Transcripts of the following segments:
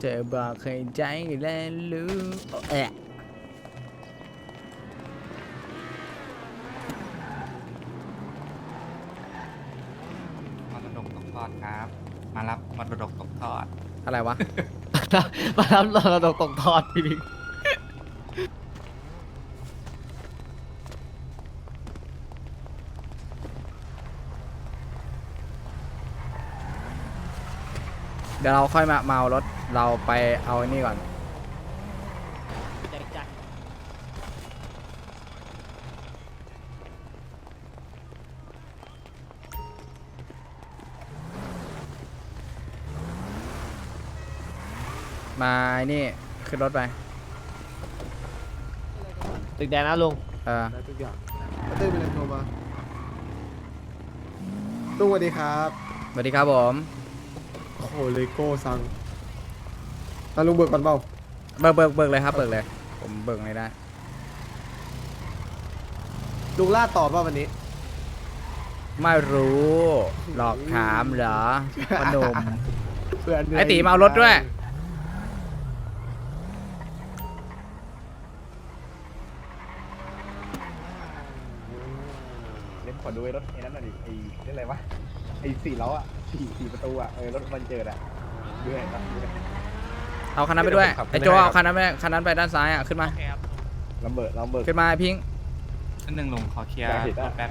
เธอบอกเคยใจและรู้เอะมรดกตกทอดครับ มารับมรดกตกทอด อะไรวะ มารับเราตกตกทอดพี่บิ๊ก เดี๋ยวเราค่อยมาเมารถเราไปเอาไอ้นี่ก่อนมาไอ้นี่ขึ้นรถไป ตึกแดงนะลุงเออ ได้ทุกอย่างเต้ยเป็นอะไรโทรมาลุงสวัสดีครับ สวัสดีครับผม โอ้โหเลโก้ซังอะลุงเบิกก่อนเปล่าเบิกเบิกเบิกเลยครับเบิกเลย ผมเบิกไม่ได้ ลุงล่าต่อเปล่าวันนี้ ไม่รู้ หลอกถามเหรอพนม เพื่อนเหนื่ยไอ้ตีมาเอารถด้วย เอ้สี่ล้ออะสี่สี่ประตูอะเออรถมันเจออะดูหน่อยครับดูหน่อยเอาคันนั้นไปด้วยเดี๋ยวผมขับไอ้โจไม่ได้เอาคันนั้นไปคันนั้นไปด้านซ้ายอะขึ้นมาลำเบิดลำเบิดขึ้นมาไอ้พิงค์นั่นหนึ่งลุงขอเคลียร์ได้ได้รถแป๊บ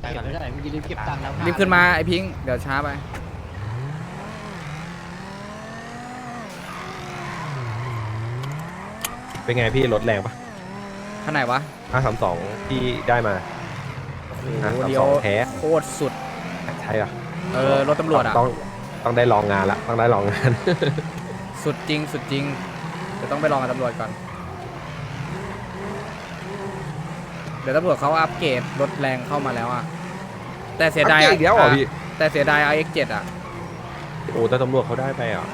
ได้ก่อนเลยไม่ได้เมื่อกี้รีบเก็บตังค์แล้วรีบขึ้นมาไอ้พิงค์เดี๋ยวช้าไปเป็นไงพี่รถแรงปะคันไหนวะ532ที่ได้มาโอ้โหอะเดียวแท้โคตรสุดใช่ปะเออรถตำรวจอะ ต้องต้องได้ลองงานละต้องได้ลองงาน สุดจริง สุดจริงเดี๋ยวต้องไปลองกับตำรวจก่อน เดี๋ยวตำรวจเขาอัปเกรดรถแรงเข้ามาแล้วอะ แต่เสียดายอัปเกรดอีกแล้วเหรอพี่ แต่เสียดายเอา X7 อะโอ้แต่ตำรวจเขาได้ไปอะ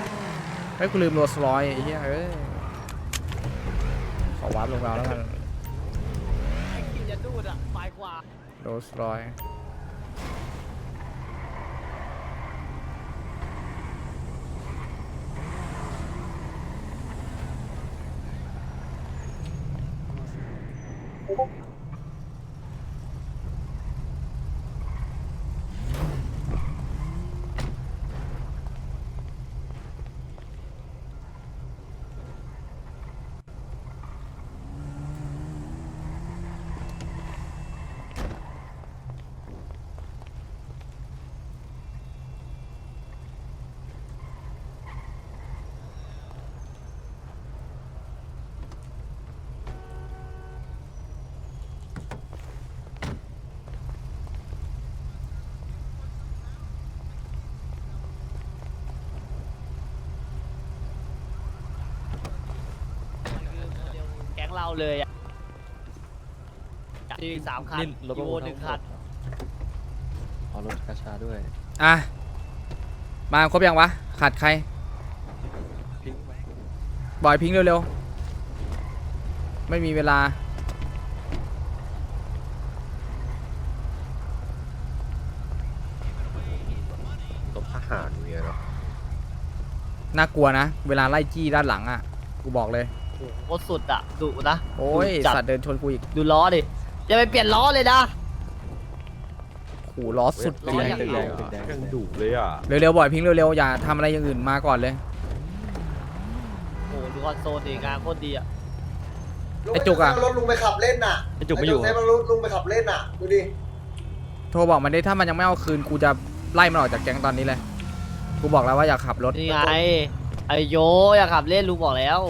ไม่กูลืมโรลส์รอยซ์ไอ้เหี้ยเอ้ยขอวาร์ปลงเราแล้วกันกินจะดูดอะปลายกว่าโรลส์รอยซ์แก๊ง เราเลยอะมีสามคันอีโวหนึ่งคันเอารถกระชาด้วยอะ มาครบยังวะ ขาดใครบอยพิงค์เร็วๆ ไม่มีเวลา รถทหารเนี่ยเนาะ น่ากลัวนะ เวลาไล่จี้ด้านหลังอะ กูบอกเลย โอ้โหโคตรสุดอะดุนะโอ้ยดุจัดสัตว์เดินชนกูอีกดูล้อดิอย่าไปเปลี่ยนล้อเลยนะ ขู่ล้อสุดล้ไปอเลยอย่างเดียวยังดุเลยอะเร็วๆบอยพิงค์เร็วๆอย่าทำอะไรอย่างอื่นมาก่อนเลยโอ้โหดูคอนโซลดีงานโคตรดีอะไอ้จุกอะรถลุงไปขับเล่นน่ะไอ้จุกไม่อยู่ ไอ้รถลุงไปขับเล่นน่ะดูดิโทรบอกมันดิถ้ามันยังไม่เอาคืนกูจะไล่มันออกจากแก๊งตอนนี้เลยกูบอกแล้วว่าอย่าขับรถนี่ไงไอโยอยากขับเล่นลุงบอกแล้ว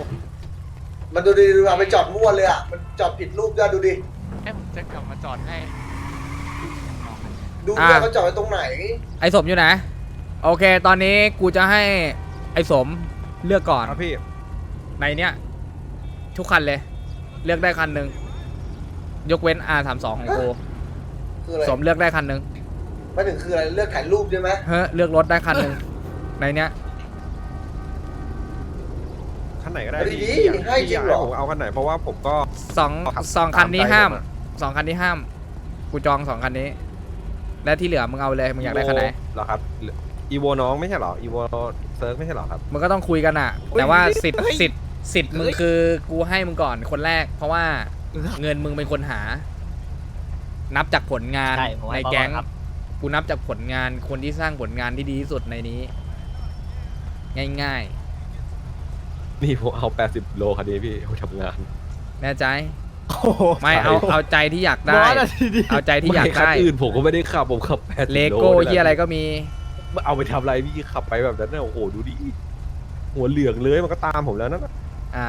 มันดูดิดูเอาไปจอดมั่วเลยอะ มันจอดผิดรูปด้วยดูดิเอ้ยผมจะกลับมาจอดให้ดูด้วยเขาจอดไว้ตรงไหน ไอ้สมอยู่ไหนโอเค ตอนนี้กูจะให้ไอ้สมเลือกก่อนครับพี่ ในเนี้ยทุกคันเลย เลือกได้คันหนึ่งยกเว้น R32 ของกูคืออะไรสมเลือกได้คันหนึ่งไม่ถึงคืออะไร เลือกถ่ายรูปใช่ไหม เฮ้ยเลือกรถได้คันหนึ่งในเนี้ยคัน ไหนก็ได้เอาพี่ดีพี่อยากๆให้จริงเหรอ ผมเอาคันไหนเพราะว่าผมก็ สองขับสองคันนี้ตามใจห้ามผมอะ สองคันนี้ห้าม กูจองสองคันนี้ และที่เหลือมึงเอาเลยมึงอยากได้คันไหนเหรอครับอีโวน้องไม่ใช่เหรออีโวเซิร์ฟไม่ใช่เหรอครับ มึงก็ต้องคุยกันอะแต่ว่าสิทธิ์สิทธิ์สิทธิ์มึงคือกูให้มึงก่อนคนแรก เพราะว่าเงินมึงเป็นคนหา นับจากผลงานใช่ผมในให้เขาแก๊งก่อนครับ กูนับจากผลงานคนที่สร้างผลงานที่ดีที่สุดในนี้ ง่าย นี่ผมเอา 80 โลคันนี้พี่ผมทำงานๆแน่ใจ ไม่เอาเอาใจที่อยากได้ ร้อนอะทีนี้เอาใจที่อยากม่คันได้ อื่นผมก็ไม่ได้ขับ ผมขับ 80เลโก้นี่แหลที่อะไรก็มี เอาไปทำอะไรพี่ขับไปแบบนั้นน่ะโอ้โหดูดิหัวเหลืองเลยมันก็ตามผมแล้วนั่นน่ะอะ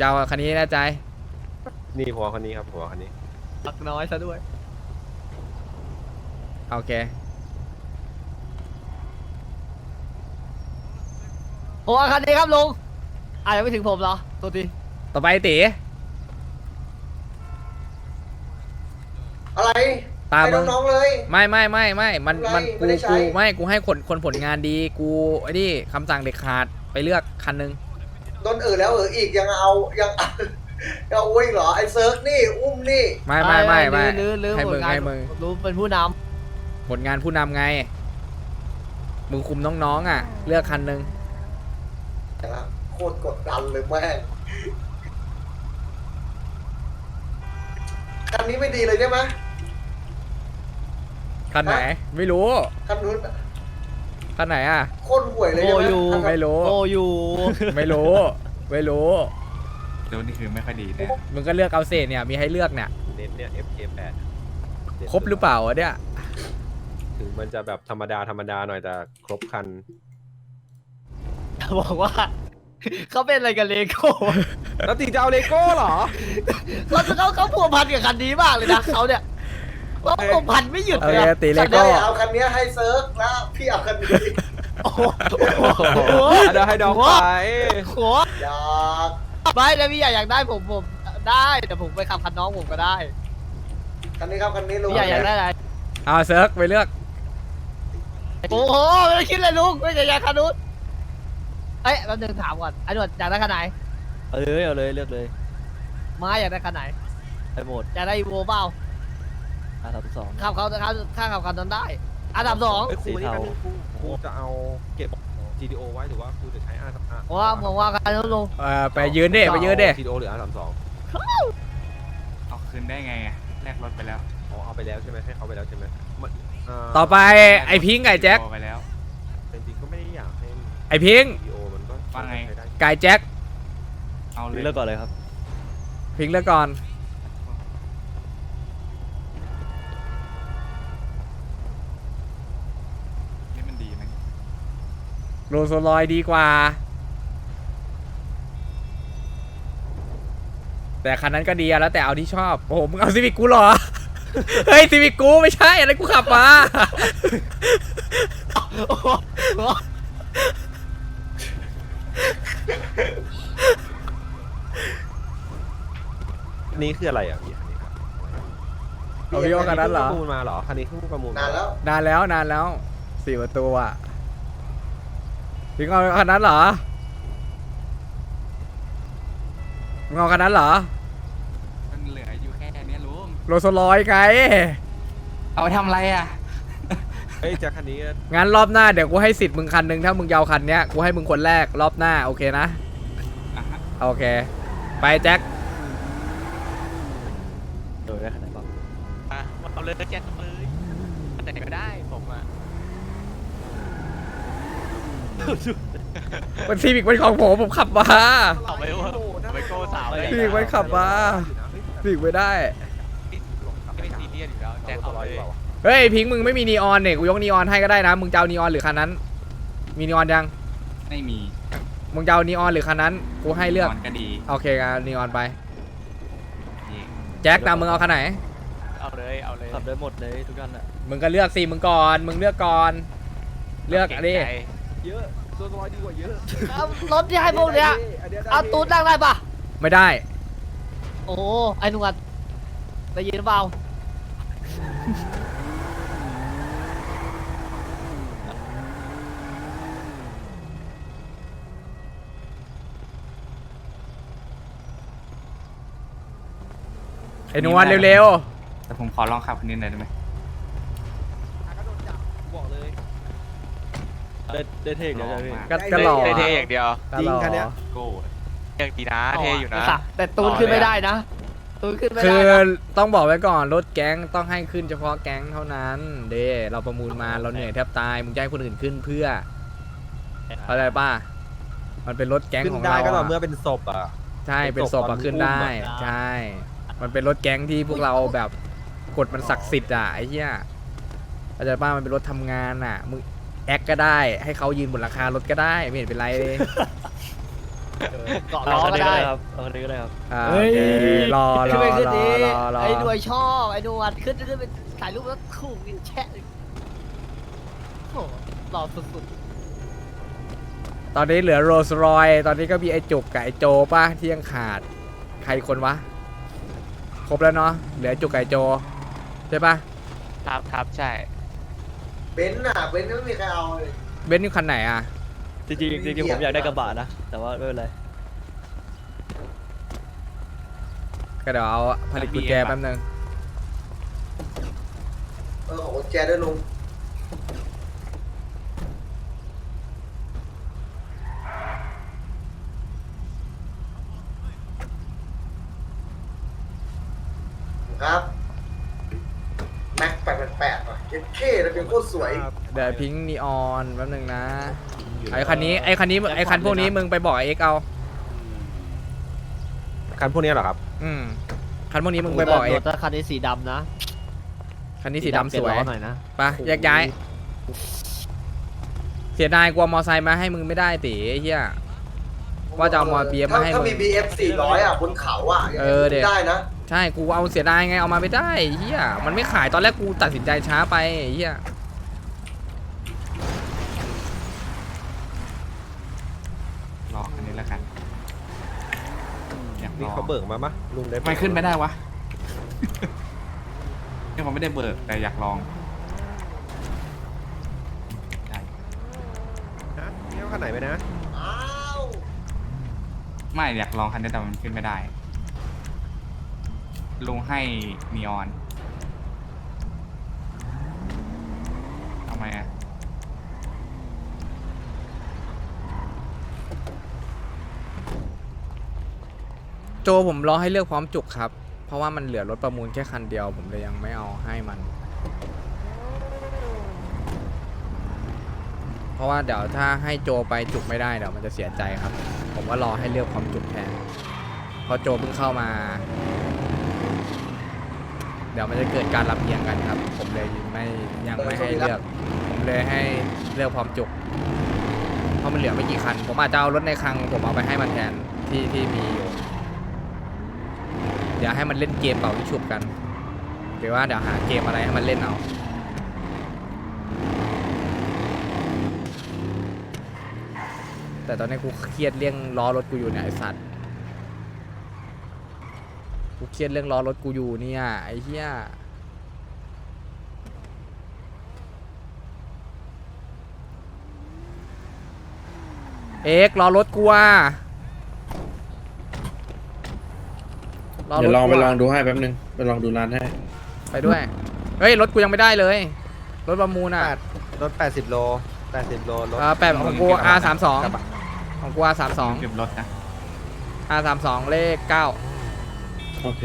ยาวคันนี้แน่ใจ นี่ผมเอาคันนี้ครับผมเอาคันนี้ปักน้อยซะด้วย โอเค โอ้คันนี้ครับลุง อะยังไม่ถึงผมเหรอตัวทีต่อไปตีอะไรตามให้มึงน้องๆเลย ไม่ไม่ไม่ไม่มันอะไรมันไม่กูได้ใช้ กูไม่กูให้คนคนผลงานดีกูไอ้นี่คำสั่งเด็ดขาดไปเลือกคันหนึงโดนเออแล้วเอออีกยังเอายัง ยังเอาอีกเหรอไอ้เซิร์กนี่อุ้มนี่ไม่ไม่ไม่ไม่ลื้อลื้อให้ผมึลงงานให้มึงรู้เป็นผู้นผลงานผู้นำไง มึงคุมน้องๆอะ เลือกคันหนึง โคตรกดดันเลยแม่งคันนี้ไม่ดีเลยใช่ไหมคันไหน ไม่รู้ คันนู้นคันไหนอะ โคตรห่วยำเลยโอใช่ไหมอยู่ คันนั้นไม่รู้ โออยู่ ไม่รู้ ไม่รู้ดูนี่คือไม่ค่อยดีนะมึงก็เลือกเอาเศษเนี่ย มีให้เลือกเนี่ย เน้นเนี่ย FK8 ครบหรือเปล่าวะเนี่ย ถึงมันจะแบบธรรมดาธรรมดาหน่อยแต่ครบคัน บอกว่า เขาเป็นอะไรกับเลโก้แล้วตีจะเอาเลโก้เหรอ เขาเขาเขาผูกพันกับคันนี้มากเลยนะเขาเนี่ยเขาผูกพันไม่หยุดโอเลยเคอะตีเลคันโก้นี้เอาคันนี้ให้เซิร์กแล้วพี่เอาคันนี้โอ้โหเดี๋ยวให้ดอกไปโอ้โหอยากไม่แล้วพี่อยากอยากได้ผมผมได้แต่ผมไปขับคันน้องผมก็ได้คันนี้ครับคันนี้ลุงพี่อยากอยากได้อะไรเอาเซิร์กไปเลือกโอ้โหไม่ได้คิดเลยลุงไม่อยากอยากคันนู้น เอ้ยแป๊บนึงถามก่อนไอ้หนวดอยากได้คันไหนเอาเลยเอาเลยเลือกเลยมาอยากได้คันไหนไปหมดอยากได้อีโวเปล่าอาสามสองขับเขาข้าข้าขับคันนั้นได้ อันดับสองเอ้ยครูสีนี่เทาแป๊บนึงครูครูจะเอาเก็บ GTO ไว้หรือว่าครูจะใช้ R เพราะว่าผมว่าคันนู้นลุงเออไปยืนดิไปยืนดิ GTO หรือ R32 เอาคืนได้ไงอะแลกรถไปแล้วอ๋อเอาไปแล้วใช่ไหมให้เขาไปแล้วใช่ไหมมันาต่อไปไอพิงค์ไก่แจ็คโทรไปแล้วจริงๆก็ไม่ได้อยากให้ ไอพิงค์ GTO มันก็ ว่าไงใช้ได้ไก่แจ็คเอาเลยเลือกก่อนเลยครับ พิงค์เลือกก่อน นี่มันดีไหมโรลส์รอยซ์ดีกว่า แต่คันนั้นก็ดีอะแล้วแต่เอาที่ชอบ โอ้โห มึงเอาซีวิกกูเหรอ เฮ้ยซีวิกกูไม่ใช่อะไรกูขับมา โอ้โห อั นนี้คืออะไรอะพี่คันนี้ครับเอาพี่เอาคันนั้นเหรอพิ่งประมูลมาเหรอคันนี้เพิ่งประมูลมนานแล้วนานแล้วนานแล้วสี่ประตูอะพิงเอาคันนั้นเหรอมึงเอาคันนั้นเหรอมันเหลืออยู่แค่เนี้ยลุง โรลส์รอยซ์ไง เอาไปทำอะไรอะเฮ้ยแจ็คคันนี้งั้นรอบหน้าเดี๋ยวกูให้สิทธิ์มึงคันหนึ่งถ้ามึงยาวคันเนี้ยกูให้มึงคนแรกรอบหน้าโอเคนะ อะฮะ โอเค ไปแจ็ค โดยได้ขนาดบ้าง เอาเลยแจ็คเลยแต่ไหนก็ได้ผมอะมันซีวิกเป็นของผมผมขับมาเอาไปว่าไปโก้สาวเลยซีวิกมันขับมาซีวิกไม่ได้ ไม่ซีเรียสอยู่แล้วแจ็คเอาเลยเฮ้ยพิงค์มึงไม่มีนีออนเนี่ยกูยกนีออนให้ก็ได้นะมึงจะเอานีออนหรือคันนั้น มีนีออนยังไม่มีมึงจะเอานีออนหรือคันนั้นกูให้เลือกก็ดีโอเคกันนีออนไป แจ็คตามมึงเอาคันไหน เอาเลยเอาเลยขับได้หมดเลยทุกท่านอะมึงก็เลือกสิมึงก่อน มึงเลือกก่อน เลือกอันนี้เยอะตัวร้อยดีกว่าเยอะเอารถที่ให้พวกเนี้ยอันเนี้ยได้เอาตูดนั่งได้ปะไม่ได้ โอ้โหไอ้หนวดได้ยินหรือเปล่าไอ้นวลเร็ว แต่ผมขอลองขับคันนี้หน่อยได้ไหมบอกเลยๆได้ได้เท่งเดียวหล่อเลยพี่มากก็ก็หล่อได้เท่อย่างเดียวก็จริหงล่อคันเนี้ยโก้อย่างดีนะเท่อยู่นะค่ะแต่ตูนขึ้นไม่ได้นะตูนขึ้นไม่คืได้อนะต้องบอกไว้ก่อนรถแก๊งต้องให้ขึ้นเฉพาะแก๊งเท่านั้น เดเราประมูลมาเราเหนื่อยแทบตายมึงจะให้คนอื่นขึ้นเพื่อเข้าใจป่ะมันเป็นรถแก๊งขึ้นของได้เราก็ต่ออะเมื่อเป็นศพอะใช่เป็นศพอะขึ้นได้ ใช่ มันเป็นรถแก๊งที่พวกเราแบบ กฎมันศักดิ์สิทธิ์อะไอ้เหี้ยเข้าใจป่ะมันเป็นรถทำงานอะมึงแอคก็ได้ ให้เขายืนบนราคารถก็ได้ ไม่เห็นเป็นไรเลยเกาะเอาล้อคันก็นี้ก็ได้ได้ครับเอาคันนี้ก็ได้ครับ อ่าเฮ้โอยเครอรขึ้นอไปขึ้นรอดีรอรอไอ้หน่วยชอบไอ้หน่วยขึ้นขึ้นไปถ่ายรูปแล้วขู่กินแชะเลยโอ้โหหล่อสุดตอนนี้เหลือโรสรอย ตอนนี้ก็มีไอ้จุกกับไอ้โจป่ะที่ยังขาด ใครคนวะ ครบแล้วเนาะเหลือจุกกับไอ้โจ ใช่ป่ะครับครับใช่เบนซ์น่ะเบนซ์ไม่มีใครเอาเลย เบนซ์นี่คันไหนอะจริงๆจริงๆผมอยากได้กระบะนะ แต่ว่าไม่เป็นไร ก็เดี๋ยวเอาผลิตกุญแจแป๊บนึงเออของกุญแจด้วยลุงครับแม็กแปด แปดอะเก็บเท่แล้วเป็นโคตรสวยเดี๋ยวพิงนีออนแป๊บนึงนะ ไอ้คันนี้ไอ้คันนี้ไอ้คันพวกนี้มึงไปบอกไอ้เอ็กเอา คันพวกเนี้ยเหรอครับ อืมคันพวกนี้ๆมึงไปบอกไอ้โดเอ็กนแต่คันนี้สีดำนะ คันนี้สีดำสวยเปลี่นล้อหน่อยนะไปแยกย้าย เสียดายกลัวมอไซค์มาให้มึงไม่ได้ตีไอ้เหี้ยว่าจะเอามอ BF มาให้ถ้ามึงมี BF 400อะบนเขาอะยังไงเออเด็กได้นะ ใช่กูเอาเสียดายไงเอามาไม่ได้ไอ้เฮียมันไม่ขายตอนแรกกูตัดสินใจช้าไปไอ้เฮียรออันนี้แล้วกันอยากลนี่องเขาเบิกมามะลุงได้ไม่ขึ้นไม่ได้วะ เนี่ยผมไม่ได้เบิกแต่อยากลองได้ฮะนี่เอาคันไหนไปนะอ้าวไม่อยากลองคันนี้แต่มันขึ้นไม่ได้ ลุงให้นีออนทำไมอะโจผมรอให้เลือกพร้อมจุกครับ เพราะว่ามันเหลือรถประมูลแค่คันเดียว ผมเลยยังไม่เอาให้มัน เพราะว่าเดี๋ยวถ้าให้โจไปจุกไม่ได้เดี๋ยวมันจะเสียใจครับ ผมว่ารอให้เลือกพร้อมจุกแทนเพราะโจเพิ่งเข้ามา เดี๋ยวมันจะเกิดการลำเอียงกันครับ ผมเลยไม่ยังไม่ให้เลือก ผมเลยให้เลือกพร้อมจุก เพราะมันเหลือไม่กี่คัน ผมอาจจะเอารถในคลัง ผมเอาไปให้มันแทนที่ที่มีอยู่ เดี๋ยวให้มันเล่นเกมเป่าที่ฉุบกันหรือว่าเดี๋ยวหาเกมอะไรให้มันเล่นเอาแต่ตอนนี้กูเครียดเรื่องล้อรถกูอยู่เนี่ยไอสัตว์ กูเครียดเรื่องล้อรถกูอยู่เนี่ยไอ้เหี้ยเอ็กล้อรถกูอะล้รถเดี๋ยวลองไปกูะลองดูให้แป๊บนึงไปลองดูร้านให้ ไปด้วย เฮ้ย รถกูยังไม่ได้เลย รถประมูลอะแปด รถ 80 โล 80 โล รถ เออแปดของกู R สามสองของกู R สามสอง เก็บรถนะ R สามสองเลขเก้า โอเค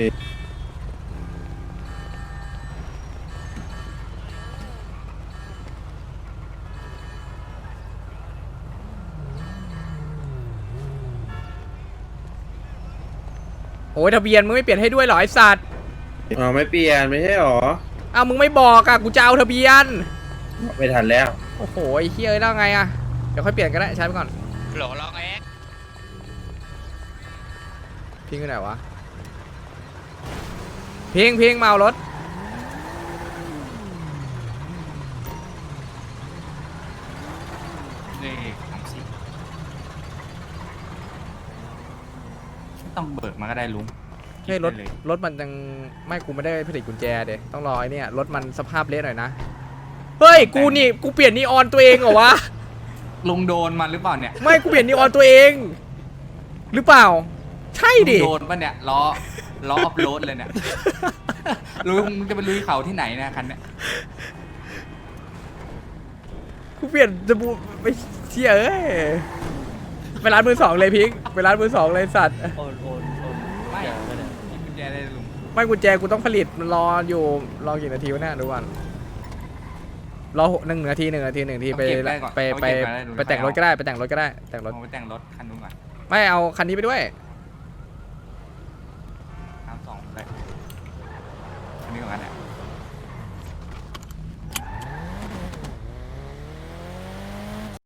โอ้ยทะเบียนมึงไม่เปลี่ยนให้ด้วยเหรอไอสัตว์อ๋อไม่เปลี่ยนไม่ใช่หรออ้าวมึงไม่บอกอะกูจะเอาทะเบียน ไม่ทันแล้ว โอ้โหไอ้เฮียเอ้ยแล้วไงอะเดี๋ยวค่อยเปลี่ยนก็ได้ใช้ไปก่อนหลงลองเอ็กพิงไปไหนวะ พิงพิงมาเอารถเลขสามสี่ไม่ต้องเบิกมาก็ได้ลุงเฮ้ยรถคิดได้เลยรถมันยังไม่กูไม่ได้ผลิตกุญแจเดยต้องรอไอ้เนี่ยรถมันสภาพเละหน่อยนะ เฮ้ยกูนี่กูเปลี่ยนนีออนตัวเองเหรอวะ ลุงโดนมาหรือเปล่าเนี่ยไม่กูเปลี่ยนนีออนตัวเอง หรือเปล่า ใช่ดิลุงโดนปะเนี่ยล้อ ล้อออฟโรดเลยเนี่ย ลุงจะไปลุยเขาที่ไหนเนะคันเนี่ยกูเปลี่ยนจะบูไปเชี่ยเอ้ยไปร้านมือสองเลยพิงไปร้านมือสองเลยสัตว์โอนโอนโอนไม่เดี๋ยวไม่ได้กุญแจเลยลุงไม่กุญแจกูต้องผลิตมันรออยู่รอกี่นาทีวะเนี่ยดูก่อนรอหกหนึ่งนาทีหนึ่งนาทีหนึ่งนาทีไปไปไปไปแต่งรถก็ได้ไปแต่งรถก็ได้ แต่งรถ ผมไปแต่งรถคันนู้นก่อนไม่เอาคันนี้ไปด้วยอ